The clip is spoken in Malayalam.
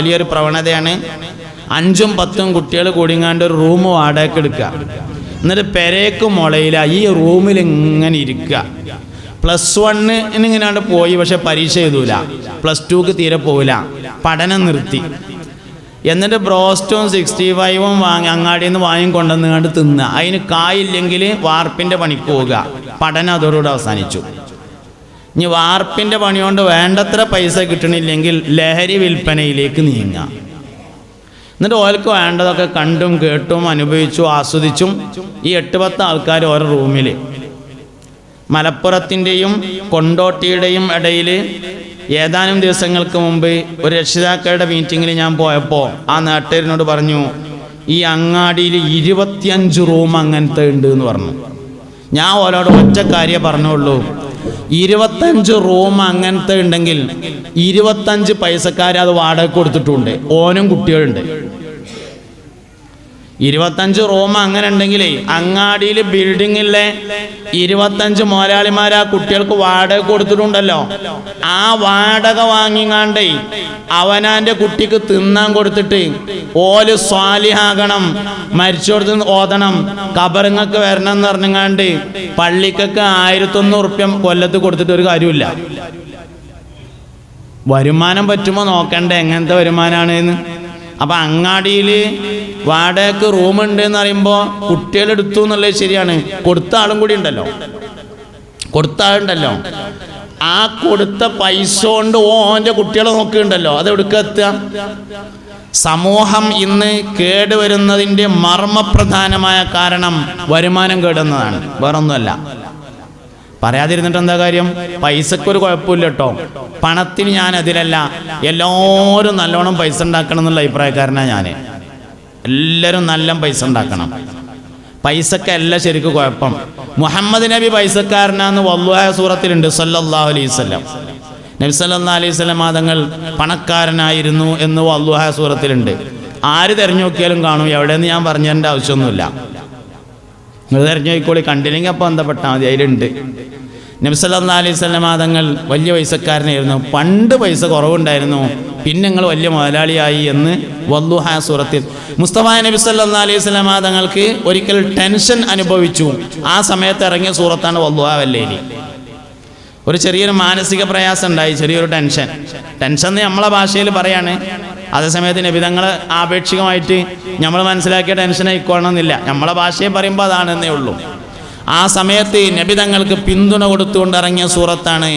വലിയൊരു പ്രവണതയാണ്. അഞ്ചും പത്തും കുട്ടികൾ കൂടിങ്ങാണ്ട് ഒരു റൂം വാടകയ്ക്ക് എടുക്കുക എന്നിട്ട് പെരേക്ക് മുളയില ഈ റൂമിൽ ഇങ്ങനെ ഇരിക്കുക പ്ലസ് വണ്ണ് ഇങ്ങനെയാണ്ട് പോയി പക്ഷെ പരീക്ഷ എഴുതൂല. പ്ലസ് ടുക്ക് തീരെ പോവില്ല. പഠനം നിർത്തി. എന്നിട്ട് ബ്രോസ്റ്റും സിക്സ്റ്റി ഫൈവും വാങ്ങി അങ്ങാടിയിൽ നിന്ന് വാങ്ങി കൊണ്ടുവന്നുകൊണ്ട് തിന്നുക അതിന് കായില്ലെങ്കിൽ വാർപ്പിന്റെ പണിക്ക് പോവുക. പഠനം അതോടുകൂടി അവസാനിച്ചു. ഇനി വാർപ്പിന്റെ പണി കൊണ്ട് വേണ്ടത്ര പൈസ കിട്ടണില്ലെങ്കിൽ ലഹരി വിൽപ്പനയിലേക്ക് നീങ്ങാം എന്നിട്ട് ഓർക്ക് വേണ്ടതൊക്കെ കണ്ടും കേട്ടും അനുഭവിച്ചും ആസ്വദിച്ചും ഈ എട്ട് പത്ത് ആൾക്കാർ ഓരോ റൂമിൽ മലപ്പുറത്തിന്റെയും കൊണ്ടോട്ടിയുടെയും ഇടയിൽ ഏതാനും ദിവസങ്ങൾക്ക് മുമ്പ് ഒരു രക്ഷിതാക്കളുടെ മീറ്റിങ്ങിൽ ഞാൻ പോയപ്പോൾ ആ നാട്ടുകാരനോട് പറഞ്ഞു ഈ അങ്ങാടിയിൽ ഇരുപത്തിയഞ്ച് റൂം അങ്ങനത്തെ ഉണ്ട് എന്ന് പറഞ്ഞു. ഞാൻ ഓരോട് ഒറ്റ കാര്യം പറഞ്ഞുള്ളൂ. ഇരുപത്തഞ്ച് റൂം അങ്ങനത്തെ ഉണ്ടെങ്കിൽ ഇരുപത്തഞ്ച് പൈസക്കാർ അത് വാടക കൊടുത്തിട്ടുണ്ട്. ഓനും കുട്ടികളുണ്ട്. ഇരുപത്തഞ്ച് റൂം അങ്ങനെ ഉണ്ടെങ്കിലേ അങ്ങാടിയിൽ ബിൽഡിങ്ങിലെ ഇരുപത്തഞ്ച് മുതലാളിമാർ ആ കുട്ടികൾക്ക് വാടക കൊടുത്തിട്ടുണ്ടല്ലോ. ആ വാടക വാങ്ങിങ്ങാണ്ടേ അവനാന്റെ കുട്ടിക്ക് തിന്നാൻ കൊടുത്തിട്ട് ഓൽ സ്വാലിഹാകണം മരിച്ചോടത്ത് ഓതണം കബറിങ്ങക്ക് വരണം എന്ന് പറഞ്ഞങ്ങാണ്ട് പള്ളിക്കൊക്കെ ആയിരത്തൊന്നൂറ് റുപ്യ കൊല്ലത്ത് കൊടുത്തിട്ട് ഒരു കാര്യമില്ല വരുമാനം പറ്റുമോ നോക്കണ്ടേ എങ്ങനത്തെ വരുമാനമാണ് അപ്പൊ അങ്ങാടിയിൽ വാടകയ്ക്ക് റൂമുണ്ട് എന്ന് പറയുമ്പോൾ കുട്ടികൾ എടുത്തു എന്നുള്ളത് ശരിയാണ്. കൊടുത്ത ആളും കൂടി ഉണ്ടല്ലോ. കൊടുത്ത ആളുണ്ടല്ലോ ആ കൊടുത്ത പൈസ കൊണ്ട് ഓന്റെ കുട്ടികളെ നോക്കുന്നുണ്ടല്ലോ. അത് എവിടുക്കെത്തുക സമൂഹം ഇന്ന് കേടുവരുന്നതിന്റെ മർമ്മപ്രധാനമായ കാരണം വരുമാനം കേടുന്നതാണ് വേറൊന്നുമല്ല. പറയാതിരുന്നിട്ട് എന്താ കാര്യം? പൈസക്കൊരു കുഴപ്പമില്ല കേട്ടോ പണത്തിന് ഞാൻ അതിലല്ല. എല്ലാവരും നല്ലോണം പൈസ ഉണ്ടാക്കണം എന്നുള്ള അഭിപ്രായക്കാരനാണ് ഞാൻ എല്ലാവരും നല്ല പൈസ ഉണ്ടാക്കണം. പൈസക്കല്ല ശരിക്കും കുഴപ്പം. മുഹമ്മദ് നബി പൈസക്കാരനാന്ന് വല്ലുവായ സൂറത്തിലുണ്ട്. സല്ലല്ലാഹു അലൈഹി വസല്ലം. നബി സല്ലാ അലൈഹി മാതങ്ങൾ പണക്കാരനായിരുന്നു എന്ന് വല്ലുവായ സൂറത്തിലുണ്ട്. ആര് തെരഞ്ഞു നോക്കിയാലും കാണും. എവിടെയെന്ന് ഞാൻ പറഞ്ഞതിന്റെ ആവശ്യമൊന്നുമില്ല. നിങ്ങൾ തെരഞ്ഞു നോക്കിക്കോളി കണ്ടില്ലെങ്കിൽ അപ്പോൾ ബന്ധപ്പെട്ടാൽ മതി. അതിലുണ്ട്. നബ്സല്ലാ അലൈഹി മാതങ്ങൾ തങ്ങൾ വലിയ പൈസക്കാരനായിരുന്നു. പണ്ട് പൈസ കുറവുണ്ടായിരുന്നു. പിന്നെ നിങ്ങൾ വലിയ മുതലാളിയായി എന്ന് വല്ലുഹ സൂറത്തിൽ. മുസ്തഫ നബി സല്ലാ അലൈഹി സ്വലാം തങ്ങൾക്ക് ഒരിക്കൽ ടെൻഷൻ അനുഭവിച്ചു. ആ സമയത്ത് ഇറങ്ങിയ സൂറത്താണ് വല്ലുഹ വല്ലേലി. ഒരു ചെറിയൊരു മാനസിക പ്രയാസം ഉണ്ടായി ചെറിയൊരു ടെൻഷൻ. ടെൻഷൻ എന്ന് നമ്മളെ ഭാഷയിൽ പറയാണ്. അതേസമയത്ത് നബിതങ്ങൾ ആപേക്ഷികമായിട്ട് നമ്മൾ മനസ്സിലാക്കിയ ടെൻഷൻ ആയിക്കോണമെന്നില്ല നമ്മളെ ഭാഷയെ പറയുമ്പോൾ അതാണെന്നേ ഉള്ളൂ. ആ സമയത്ത് നബിതങ്ങൾക്ക് പിന്തുണ കൊടുത്തുകൊണ്ട് ഇറങ്ങിയ സൂറത്താണ്